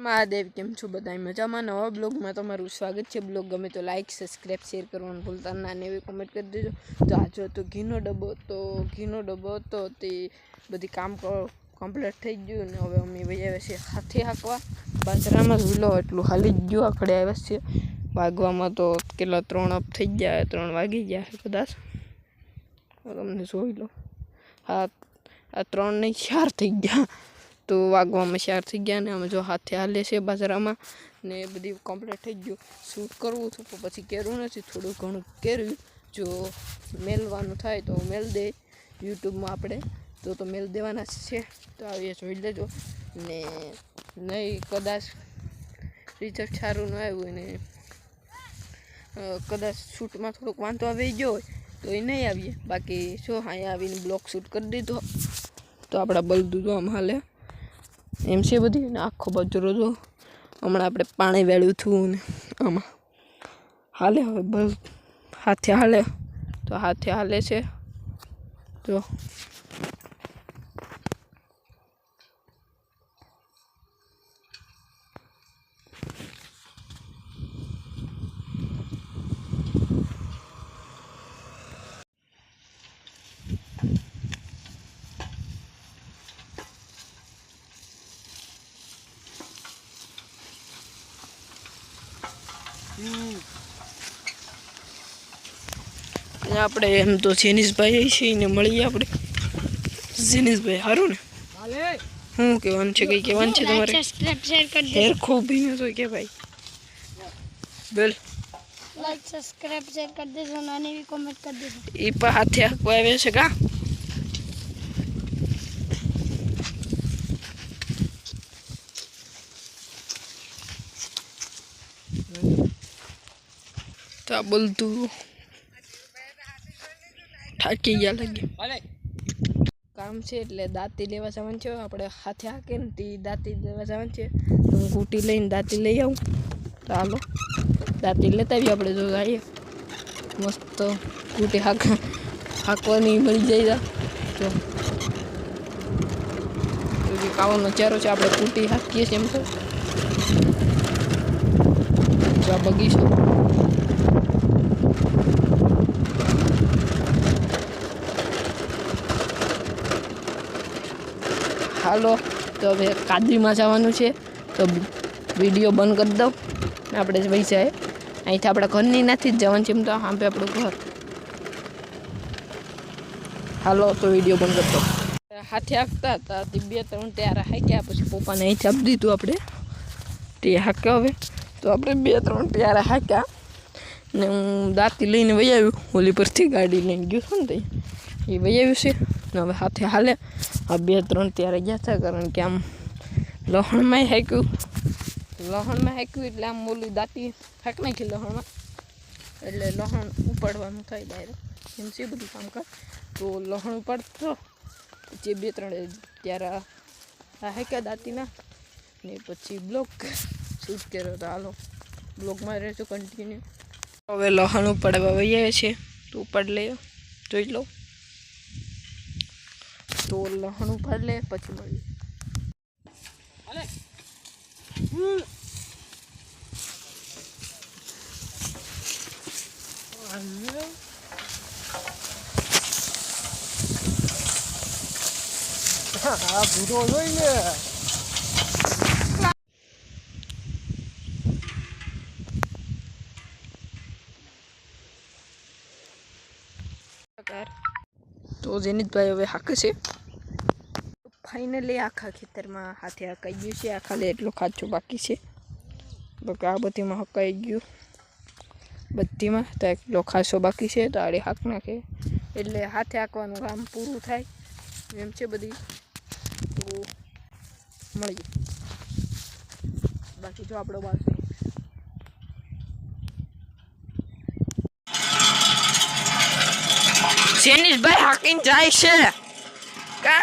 મહાદેવ, કેમ છો બધા? મજામાં? નવા બ્લોગમાં તમારું સ્વાગત છે. બ્લોગ ગમે તો લાઈક સબસ્ક્રાઈબ શેર કરવાનું ભૂલતા ના એવી કોમેન્ટ કરી દેજો. તો આ જો તો ઘીનો ડબ્બો તો ઘીનો ડબ્બો હતો, તે બધી કામ કમ્પ્લીટ થઈ ગયું ને હવે અમે વહી આવ્યા છીએ હાથે હાંકવા. બાજરામાં ઝૂલો એટલું હાલી જ ગયું, આખડે આવ્યા છે વાગવામાં તો કેટલા, ત્રણ અપ થઈ ગયા, ત્રણ વાગી ગયા કદાચ. તમને જોઈ લો. હા, આ ત્રણ નહીં, ચાર થઈ ગયા. તો વાગવામાં શેર થઈ ગયા ને અમે જો હાથે હાલે છે બાજરામાં ને બધી કમ્પ્લીટ થઈ ગયું. શૂટ કરવું હતું પણ પછી કર્યું નથી, થોડું ઘણું કર્યું. જો મેલવાનું થાય તો મેલ દે યુટ્યુબમાં આપણે. તો તો મેલ દેવાના છે. તો આવીએ જોઈ લેજો. ને નહીં, કદાચ રિઝલ્ટ સારું ન આવ્યું ને કદાચ શૂટમાં થોડોક વાંધો આવી ગયો હોય તો એ નહીં આવીએ. બાકી જો અહીંયા આવીને બ્લોક શૂટ કરી દીધો. તો આપણા બલદું તો આમ હાલે. એમ છે બધી, ને આખો બજરો જો હમણાં આપણે પાણી વેળ્યું હતું ને આમાં. હાલે હવે, બસ, હાથે હાલે. તો હાથે હાલે છે. જો. આપણે એમ તો જેનિસભાઈ છીએ એને મળીએ આપણે. જેનિસભાઈ સારું ને? શું કહેવાનું છે? કંઈ કહેવાનું છે તમારે? કરી હેર ખૂબ ભીનો તો કે ભાઈ? બોલ. લાઈક સબસ્ક્રાઇબ શેર કરી દેજો નાની એવી કોમેન્ટ કરી દેજો. એ પણ હાથે હાંકવા આવે છે કા? તો આ બોલતું થાકી ગયા લાગે. કામ છે એટલે દાંતી લેવા જવાનું છે. આપણે હાથે હાકે ને તે દાંતી લેવા જવાનું છે. તો હું કૂટી લઈને દાંતી લઈ આવું. તો હાલો. દાંતી લેતા આવીએ આપણે જો આવીએ મસ્ત કૂટી હાક હાંકવાની મળી જાય જો. તો કાવાનો ચારો છે આપણે કૂટી હાકીએ છીએ એમ તો. આ બગીચો. હાલો, તો હવે કાદરીમાં જવાનું છે. તો વીડિયો બંધ કરી દઉં. આપણે જાય. અહીંથી આપણા ઘરની નથી જ જવાનું છે એમ તો આંબે આપણું ઘર. હાલો, તો વીડિયો બંધ કરી દઉં. હાથે હાંકતા હતા તે બે ત્રણ ત્યારે હાંક્યા, પછી પપ્પાને અહીંથી આપી દીધું આપણે. તે હાંક્યા હવે. તો આપણે બે ત્રણ ત્યારે હાંક્યા. ને હું દાંતી લઈને વહી આવ્યું, ઓલી પરથી ગાડી લઈને ગયો છું ને તે એ વહી આવ્યું છે. ને હવે હાથે હાલે. આ બે ત્રણ ત્યારે ગયા હતા કારણ કે આમ લહણમાં હાંક્યું. લહણમાં હાંક્યું એટલે આમ ઓલી દાંતી ફેંક નાખી લહણમાં. એટલે લહણ ઉપાડવાનું થાય ડાયરેક્ટ એમ છે બધું કામકાજ. તો લહણ ઉપાડતો. પછી બે ત્રણ ત્યારે આ હાંક્યા દાંતીના. ને પછી બ્લોક શૂટ કર્યો તો હાલો. બ્લોકમાં રહેજો કન્ટિન્યુ હવે લહણ ઉપાડવા વહી છે, તો ઉપાડ લે, જોઈ લો. તો લહણ ઉપાડ લે, પછી મળીએ હા ભૂરો જોઈ ને પ્રકાર તો જેનિતભાઈ હવે હાકે છે. ફાઇનલી આખા ખેતરમાં હાથે હકાઈ ગયું છે. આ ખાલી એટલો ખાચો બાકી છે. બાકી આ બધીમાં હકાઈ ગયું. બધીમાં તો એટલો ખાસો બાકી છે. તો આડે હાક નાખે. એટલે હાથે હાંકવાનું કામ પૂરું થાય. એમ છે બધી. તો મળીએ બાકી જો આપણો બાકી જેનિશભાઈ હાકીને જાય છે કા